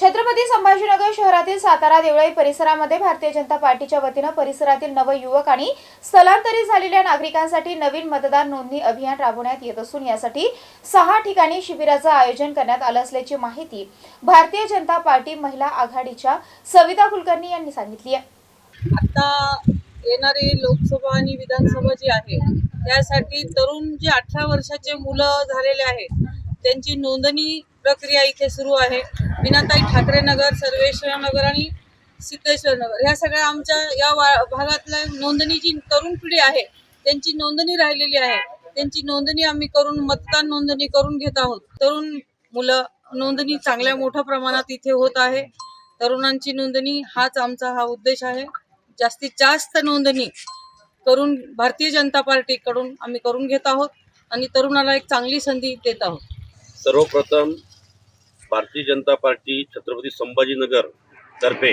छत्रपती संभाजीनगर शहरातील सातारा देवळाई परिसरामध्ये भारतीय जनता पार्टीच्या वतीनं परिसरातील नवयुवक आणि स्थलांतरित झालेल्या नागरिकांसाठी नवीन मतदार नोंदणी अभियान राबवण्यात येत असून यासाठी सहा ठिकाणी शिबिराचं आयोजन करण्यात आलं असल्याची माहिती भारतीय जनता पार्टी महिला आघाडीच्या सविता कुलकर्णी यांनी सांगितली आहे. आता येणारी लोकसभा आणि विधानसभा जी आहे त्यासाठी तरुण जे अठरा वर्षाचे मुलं झालेले आहेत त्यांची नोंदणी प्रक्रिया इथे सुरू आहे. विनाताई ठाकरे नगर सर्वेश्वर नगर आणि सिद्धेश्वर नगर. ह्या सगळ्या आमच्या या वा- भागातल्या नोंदणी जी तरुण पिढी आहे त्यांची नोंदणी राहिलेली आहे. त्यांची नोंदणी आम्ही करून मतदान नोंदणी करून घेत आहोत. तरुण मुलं नोंदणी चांगल्या मोठ्या प्रमाणात इथे होत आहे. तरुणांची नोंदणी हाच आमचा हा उद्देश आहे. जास्तीत जास्त नोंदणी करून भारतीय जनता पार्टीकडून आम्ही करून घेत आहोत आणि तरुणाला एक चांगली संधी देत आहोत. सर्वप्रथम भारतीय जनता पार्टी छत्रपती संभाजीनगर तर्फे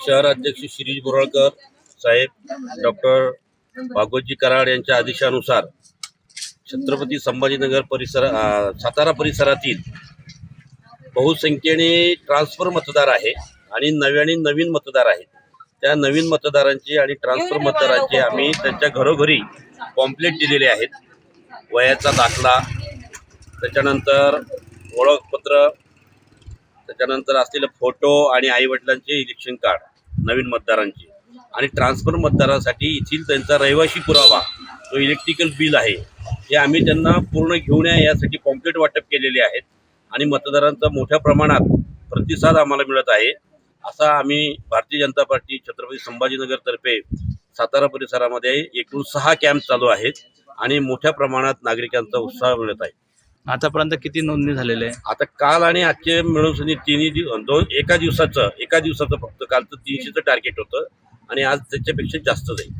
शहर अध्यक्ष शिरीष बोराळकर साहेब डॉक्टर भागवतजी कराड यांच्या आदेशानुसार छत्रपती संभाजीनगर परिसर सातारा परिसरातील बहुसंख्येने ट्रान्सफर मतदार आहे आणि नव्याने नवीन मतदार आहेत. त्या नवीन मतदारांचे आणि ट्रान्सफर मतदारांचे आम्ही त्यांच्या घरोघरी पॉम्पलेट दिलेले आहेत. वयाचा दाखला त्याच्यानंतर ओळखपत्र त्याच्यानंतर असलेले फोटो आणि आईवडिलांचे इलेक्शन कार्ड नवीन मतदारांचे. आणि ट्रान्सफर मतदारासाठी येथील त्यांचा रहिवासी पुरावा जो इलेक्ट्रिकल बिल आहे हे आम्ही त्यांना पूर्ण घेऊन या यासाठी पॉम्पलेट वाटप केलेले आहेत. आणि मतदारांचा मोठ्या प्रमाणात प्रतिसाद आम्हाला मिळत आहे. असा आम्ही भारतीय जनता पार्टी छत्रपती संभाजीनगरतर्फे सातारा परिसरामध्ये एकूण सहा कॅम्प चालू आहेत. आणि मोठ्या प्रमाणात नागरिकांचा उत्साह मिळत आहे. आतापर्यंत किती नोंदणी झालेल्या आहे आता काल आणि आजचे मिळून सनी तिन्ही दिव दोन एका दिवसाचं एका दिवसाचं फक्त. कालचं तीनशेचं टार्गेट होतं आणि आज त्याच्यापेक्षा जास्त जाईल